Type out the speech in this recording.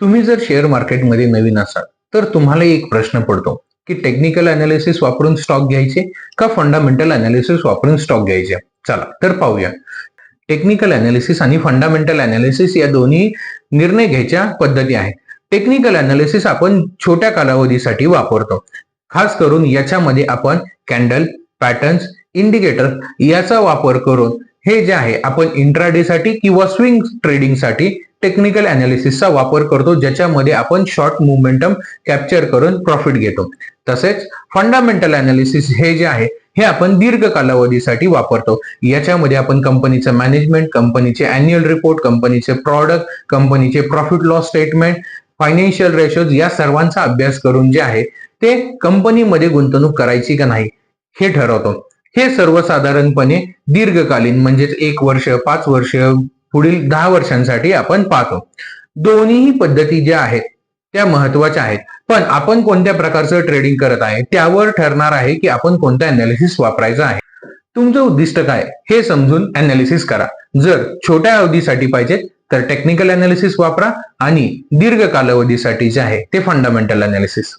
तुम्ही जर शेअर मार्केटमध्ये नवीन असाल तर तुम्हाला एक प्रश्न पडतो की टेक्निकल अनालिसिस वापरून स्टॉक घ्यायचे का फंडामेंटल अनालिसिस वापरून स्टॉक घ्यायचे? चला तर पाहूया. टेक्निकल अनालिसिस आणि फंडामेंटल अनालिसिस या दोन्ही निर्णय घ्यायच्या पद्धती आहेत. टेक्निकल अनालिसिस आपण छोट्या कालावधीसाठी वापरतो. खास करून याच्यामध्ये आपण कॅन्डल पॅटर्न्स इंडिकेटर याचा वापर करून हे जे आहे आपण इंट्राडे साठी किंवा स्विंग ट्रेडिंगसाठी टेक्निकल अनालिसिसचा वापर करतो ज्याच्यामध्ये आपण शॉर्ट मुवमेंटम कॅप्चर करून प्रॉफिट घेतो. तसेच फंडामेंटल अनालिसिस हे जे आहे हे आपण दीर्घ कालावधीसाठी वापरतो. याच्यामध्ये आपण कंपनीचं मॅनेजमेंट कंपनीचे अॅन्युअल रिपोर्ट कंपनीचे प्रॉडक्ट कंपनीचे profit loss statement financial ratios या सर्वांचा अभ्यास करून जे आहे ते कंपनीमध्ये गुंतवणूक करायची का नाही हे ठरवतो. हे सर्वसाधारणपणे दीर्घकालीन म्हणजेच एक वर्ष पाच वर्ष पुढील दहा वर्षांसाठी आपण पाहतो. दोन्हीही पद्धती ज्या आहेत त्या महत्त्वाच्या आहेत. पण आपण कोणत्या प्रकारचं ट्रेडिंग करत आहे त्यावर ठरणार आहे की आपण कोणता अनालिसिस वापरायचं आहे. तुमचं उद्दिष्ट काय हे समजून अनालिसिस करा. जर छोट्या अवधीसाठी पाहिजे तर टेक्निकल अनालिसिस वापरा आणि दीर्घ कालावधीसाठी जे आहे ते फंडामेंटल अनालिसिस